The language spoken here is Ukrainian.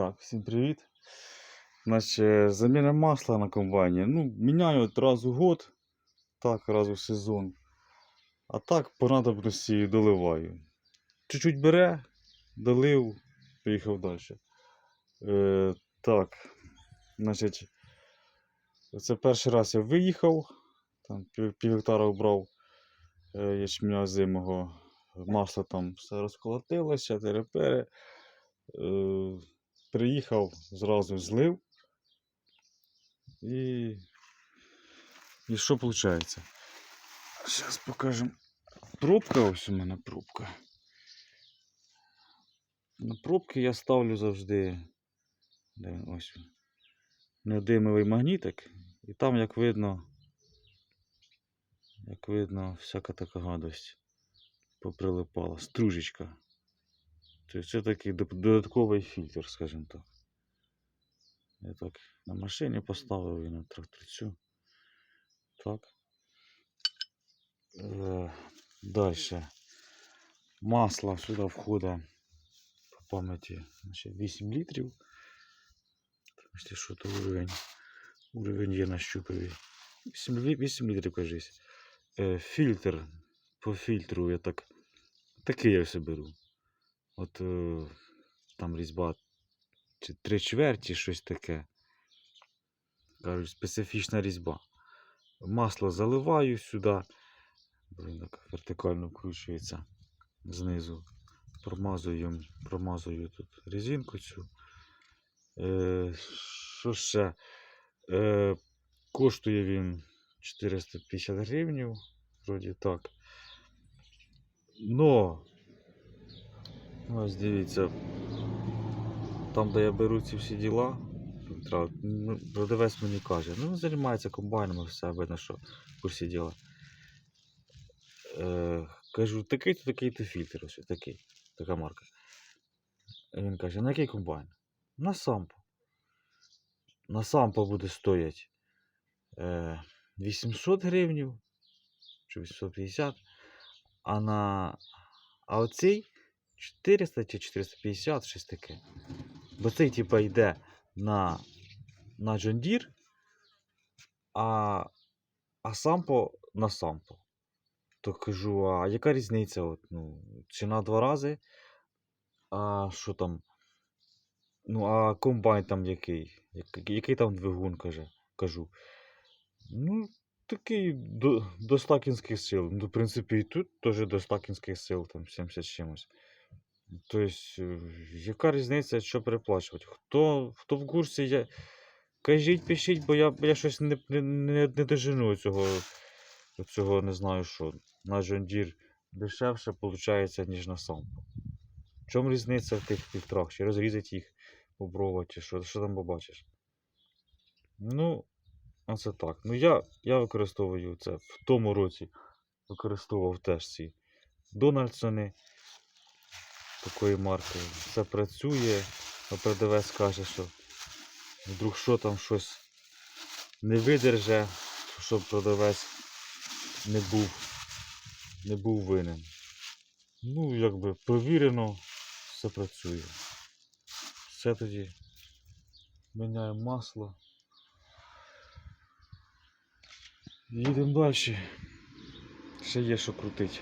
Так, всім привіт. Значить, заміна масла на комбайні. Ну, міняю от раз у год, так, раз у сезон. А так по надобності доливаю. Чуть-чуть бере, долив, поїхав далі. Е, так, значить, це перший раз я виїхав, там пів, гектара обрав е, ячменя зимого. Масло там все розколотилося, терепери. Е, приїхав, зразу злив. І, і що виходить? Зараз покажемо. Пробка, ось у мене пробка. На пробки я ставлю завжди ось неодимовий магнітик. І там, як видно, як видно, всяка така гадость поприлипала. Стружечка. Тобто це такий додатковий фільтр, скажімо так. Я так на машині поставив і на тракторцю. Так. Е, далі. Масло сюди входить по пам'яті 8 літрів. Бачите, що то уровень. Уровень є на щупові. 8, 8 літрів, кажись. Е, фільтр. По фільтру я так. Такий я все беру. От е, там різьба чи три чверті, щось таке. Кажуть, специфічна різьба. Масло заливаю сюди. Блін, так вертикально вкручується знизу. Промазую, промазую тут резинку цю. Е, що ще? Е, коштує він 450 гривень. Вроді так. Но Ось дивіться, там, де я беру ці всі діла, фільтра, ну, продавець мені каже, ну займається комбайнами, все видно, що в курсі діла. Е, кажу, такий-то, такий-то фільтр, ось такий, така марка. І він каже, на який комбайн? На сампо. На сампо буде стоять е, 800 гривень чи 850, а на а оцей 400 чи 450, щось таке. Бо цей типа йде на, на John Deere, а, а сампо на сампо. То кажу, а яка різниця? От, ну, ціна два рази. А що там? Ну, а комбайн там який? Який, який там двигун, каже, кажу. Ну, такий до, до стакінських сил. Ну, в принципі, і тут теж до стакінських сил, там 70 чимось. Тобто, яка різниця, що переплачувати? Хто, хто в курсі, я... кажіть, пишіть, бо я, я щось не, не, не, дожену цього, цього не знаю що. На Deere дешевше виходить, ніж на сампо. В чому різниця в тих фільтрах? Чи розрізати їх, попробувати, що, що там побачиш? Ну, а це так. Ну я, я використовую це в тому році використовував теж ці Дональдсони такої марки. Все працює, а продавець каже, що вдруг що там щось не видерже, щоб продавець не був, не був винен. Ну, якби провірено, все працює. Все тоді міняємо масло. Їдемо далі. Ще є що крутить.